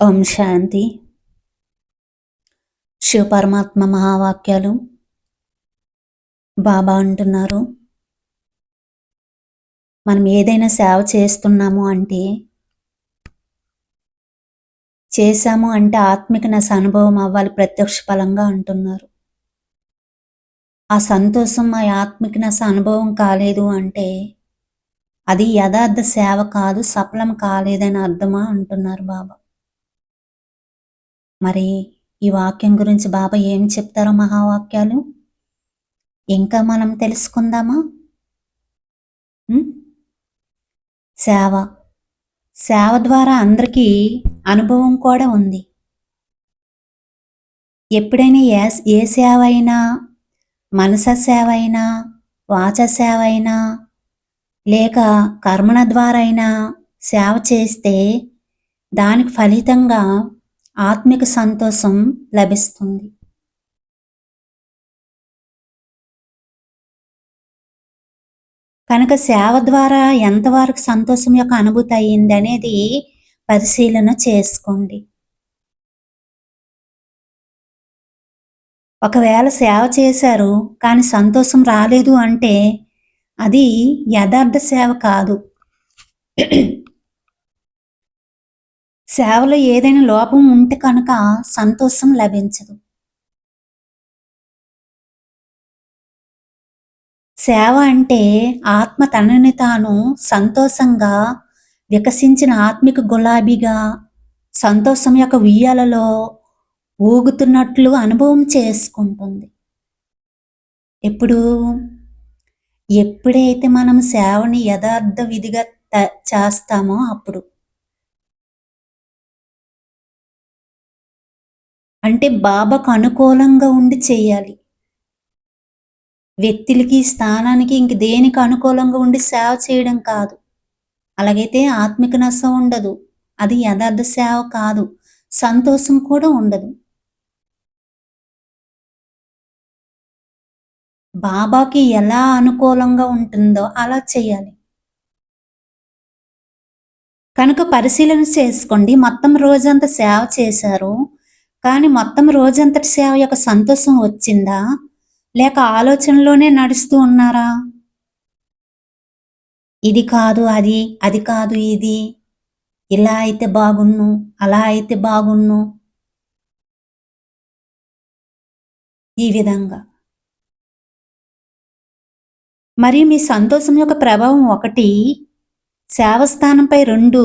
ఓం శాంతి. శివపరమాత్మ మహావాక్యాలు బాబా అంటున్నారు. మనం ఏదైనా సేవ చేస్తున్నాము అంటే చేశాము అంటే ఆత్మిక నశ అనుభవం అవ్వాలి ప్రత్యక్ష ఫలంగా అంటున్నారు. ఆ సంతోషం ఆ ఆత్మిక నశ అనుభవం కాలేదు అంటే అది యథార్థ సేవ కాదు సఫలం కాలేదని అర్థమా అంటున్నారు బాబా. మరి ఈ వాక్యం గురించి బాబా ఏం చెప్తారో మహావాక్యాలు? ఇంకా మనం తెలుసుకుందామా? సేవ. సేవ ద్వారా అందరికీ అనుభవం కూడా ఉంది. ఎప్పుడైనా ఏ ఏ సేవ అయినా మనస సేవ అయినా వాచ సేవ అయినా లేక కర్మణ ద్వారా అయినా సేవ చేస్తే దానికి ఫలితంగా ఆత్మిక సంతోషం లభిస్తుంది. కనుక సేవ ద్వారా ఎంతవరకు సంతోషం యొక్క అనుభూతి అయ్యింది అనేది పరిశీలన చేసుకోండి. ఒకవేళ సేవ చేశారు కానీ సంతోషం రాలేదు అంటే అది యథార్థ సేవ కాదు. సేవలో ఏదైనా లోపం ఉంటే కనుక సంతోషం లభించదు. సేవ అంటే ఆత్మ తనని తాను సంతోషంగా వికసించిన ఆత్మిక గులాబీగా సంతోషం యొక్క ఉయ్యాలలో ఊగుతున్నట్లు అనుభవం చేసుకుంటుంది. ఎప్పుడు? ఎప్పుడైతే మనం సేవని యథార్థ విధిగా చేస్తామో అప్పుడు. అంటే బాబాకు అనుకూలంగా ఉండి చేయాలి. వ్యక్తులకి స్థానానికి ఇంక దేనికి అనుకూలంగా ఉండి సేవ చేయడం కాదు. అలాగైతే ఆత్మిక నష్టం ఉండదు. అది యథార్థ సేవ కాదు. సంతోషం కూడా ఉండదు. బాబాకి ఎలా అనుకూలంగా ఉంటుందో అలా చేయాలి. కనుక పరిశీలన చేసుకోండి. మొత్తం రోజంతా సేవ చేశారు. కానీ మొత్తం రోజంతటి సేవ యొక్క సంతోషం వచ్చిందా? లేక ఆలోచనలోనే నడుస్తూ ఉన్నారా? ఇది కాదు అది అది కాదు ఇది. ఇలా అయితే బాగున్ను అలా అయితే బాగున్ను. ఈ విధంగా. మరి మీ సంతోషం యొక్క ప్రభావం ఒకటి సేవ స్థానంపై రెండు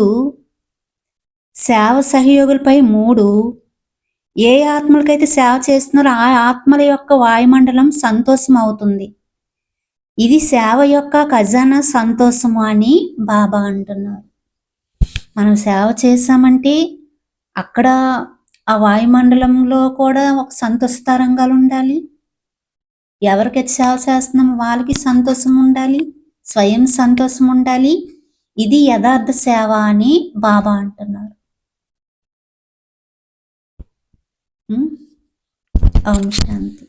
సేవ సహయోగులపై మూడు ఏ ఆత్మలకైతే సేవ చేస్తున్నారో ఆ ఆత్మల యొక్క వాయుమండలం సంతోషం అవుతుంది. ఇది సేవ యొక్క ఖజానా సంతోషము అని బాబా అంటున్నారు. మనం సేవ చేసామంటే అక్కడ ఆ వాయుమండలంలో కూడా ఒక సంతోష తరంగాలు ఉండాలి. ఎవరికైతే సేవ చేస్తున్నామో వాళ్ళకి సంతోషం ఉండాలి. స్వయం సంతోషం ఉండాలి. ఇది యథార్థ సేవ అని బాబా అంటున్నారు. Hmm? ఓం శాంతి